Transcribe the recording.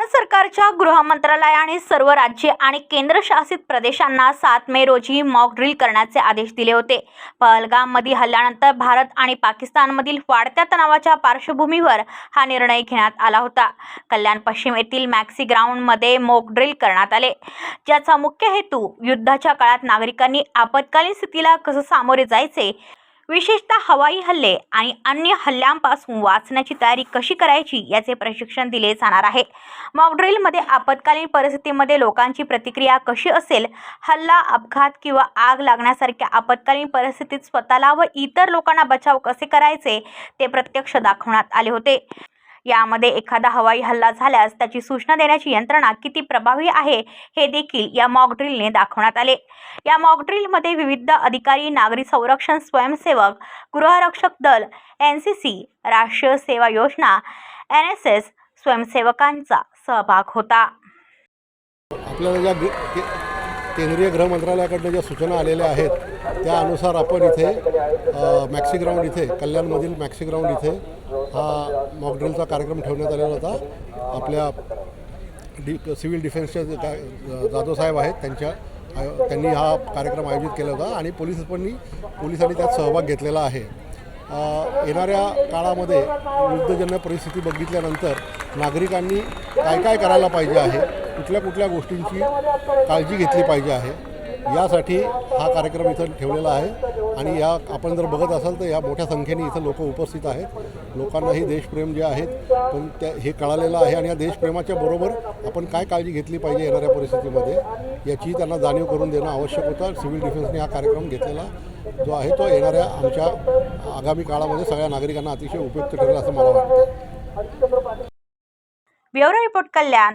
भारत सरकारच्या गृह मंत्रालयाने सर्व राज्ये आणि केंद्रशासित प्रदेशांना सात मे रोजी मॉक ड्रिल करण्याचे आदेश दिले होते. पहलगाममधील हल्ल्यानंतर भारत आणि पाकिस्तानमधील वाढत्या तणावाच्या पार्श्वभूमीवर हा निर्णय घेण्यात आला होता. कल्याण पश्चिम येथील मॅक्सी ग्राउंडमध्ये मॉक ड्रिल करण्यात आले. ज्याचा मुख्य हेतू युद्धाच्या काळात नागरिकांनी आपत्कालीन स्थितीला कसं सामोरे जायचे विशेषतः हवाई हल्ले आणि अन्य हल्ल्यांपासून वाचण्याची तयारी कशी करायची याचे प्रशिक्षण दिले जाणार आहे. मॉकड्रिलमध्ये आपत्कालीन परिस्थितीमध्ये लोकांची प्रतिक्रिया कशी असेल हल्ला अपघात किंवा आग लागण्यासारख्या आपत्कालीन परिस्थितीत स्वतःला व इतर लोकांना बचाव कसे करायचे ते प्रत्यक्ष दाखवण्यात आले होते. यामध्ये एखादा हवाई हल्ला झाल्यास त्याची सूचना देण्याची यंत्रणा किती प्रभावी आहे हे देखील या मॉकड्रिलने दाखवण्यात आले. या मॉकड्रिलमध्ये विविध अधिकारी नागरी संरक्षण स्वयंसेवक गृहरक्षक दल एन सी सी राष्ट्रीय सेवा योजना एन एस एस स्वयंसेवकांचा सहभाग होता. केंद्रीय गृह मंत्रालयाकडनं ज्या सूचना आलेल्या आहेत त्यानुसार आपण इथे मॅक्सी ग्राउंड इथे कल्याणमधील मॅक्सी ग्राउंड इथे हा मॉकड्रिलचा कार्यक्रम ठेवण्यात आलेला होता. आपल्या डि सिव्हिल डिफेन्सचे जाधव साहेब आहेत त्यांच्या त्यांनी हा कार्यक्रम आयोजित केला होता आणि पोलीस पण पोलिसांनी त्यात सहभाग घेतलेला आहे. येणाऱ्या काळामध्ये युद्धजन्य परिस्थिती बघितल्यानंतर नागरिकांनी काय काय करायला पाहिजे आहे? कुठल्या कुठल्या गोष्टींची काळजी घेतली पाहिजे आहे यासाठी हा कार्यक्रम इथं ठेवलेला आहे. आणि या आपण जर बघत असाल तर या मोठ्या संख्येने इथं लोक उपस्थित आहेत. लोकांनाही देशप्रेम जे आहेत पण त्या हे कळालेलं आहे. आणि या देशप्रेमाच्या बरोबर आपण काय काळजी घेतली पाहिजे येणाऱ्या परिस्थितीमध्ये याची त्यांना जाणीव करून देणं आवश्यक होतं. सिव्हिल डिफेन्सने हा कार्यक्रम घेतलेला जो आहे तो येणाऱ्या आमच्या आगामी काळामध्ये सगळ्या नागरिकांना अतिशय उपयुक्त ठरेल असं मला वाटतं. Bureau report Kalyan.